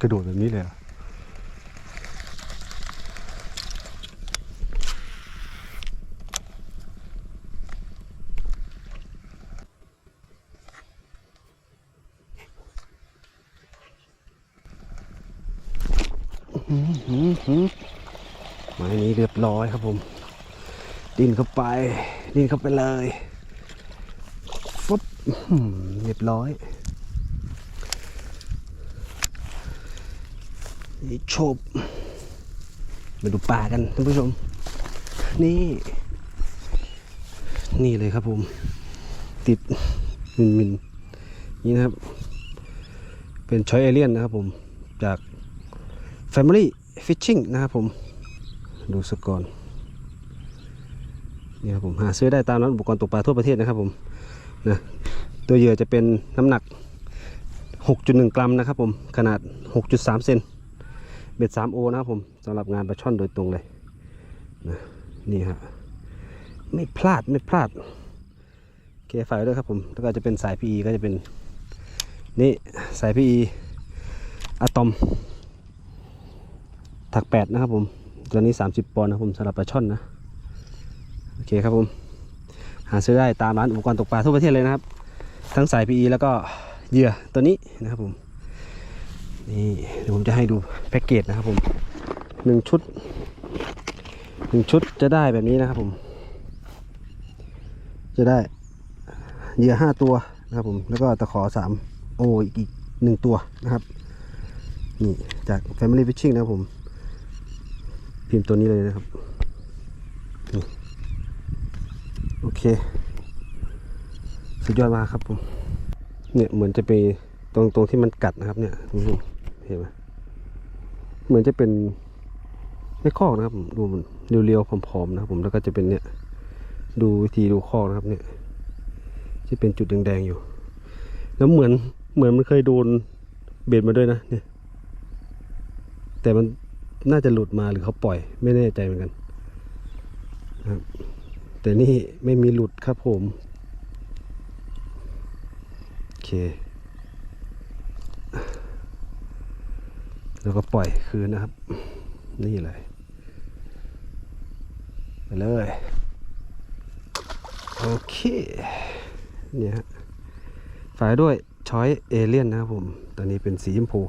กระโดดแบบนี้เลยเหรอไม้นี้เรียบร้อยครับผม ดินเข้าไป ดินเข้าไปเลย เรียบร้อยนี่ชบมาดูป่ากันท่านผู้ชม นี่ นี่เลยครับผม ติดมินมินนี่นะครับ เป็นชอยเอเลียนนะครับผม จาก Family Fishing นะครับผม ดูสกอนนี่ครับผมหาซื้อได้ตามร้านอุปกรณ์ตกปลาทั่วประเทศนะครับผมนะ ตัวเหยื่อจะเป็นน้ำหนัก 6.1 กรัมนะครับผมขนาด 6.3 เซนเบ็ด3โอนะครับผมสำหรับงานปลาช่อนโดยตรงเลยนะนี่ฮะไม่พลาดไม่พลาดเคไฟด้วยครับผมแล้วก็จะเป็นสาย PE ก็จะเป็นนี่สาย PE อะตอม ถัก 8 นะครับผมตัวนี้ 30 ปอนด์นะครับผมสำหรับปลาช่อนนะ โอเคครับผม หาซื้อได้ตามร้านอุปกรณ์ตกปลาทั่วประเทศเลยนะครับ ทั้งสาย PE แล้วก็เหยื่อตัวนี้นะครับผมนี่เดี๋ยวผมจะให้ดูแพ็กเกจนะครับผมหนึ่งชุดหนึ่งชุดจะได้แบบนี้นะครับผม จะได้เหยื่อห้าตัวนะครับผมแล้วก็ตะขอสามโออีกอีกหนึ่งตัวนะครับนี่จาก Family Fishing นะครับผม พิมพ์ตัวนี้เลยนะครับ โอเค สุดยอดมากครับผมเนี่ยเหมือนจะไปตรงตรงที่มันกัดนะครับเนี่ยเห็นไหมเหมือนจะเป็นไม่คอกนะครับดูมันเรียวๆผอมๆนะครับผมแล้วก็จะเป็นเนี่ย ดูวิธีดูคอกนะครับ เนี่ยที่เป็นจุดแดงๆอยู่ แล้วเหมือนเหมือนมันเคยโดนเบ็ดมาด้วยนะเนี่ย แต่มันน่าจะหลุดมาหรือเขาปล่อย ไม่แน่ใจเหมือนกันนะครับแต่นี่ไม่มีหลุดครับผม เค แล้วก็ปล่อยคืนนะครับ นี่เลยไปเลย โอเค เนี่ยฝายด้วยช้อยเอเลียนนะครับผม ตอนนี้เป็นสีชมพู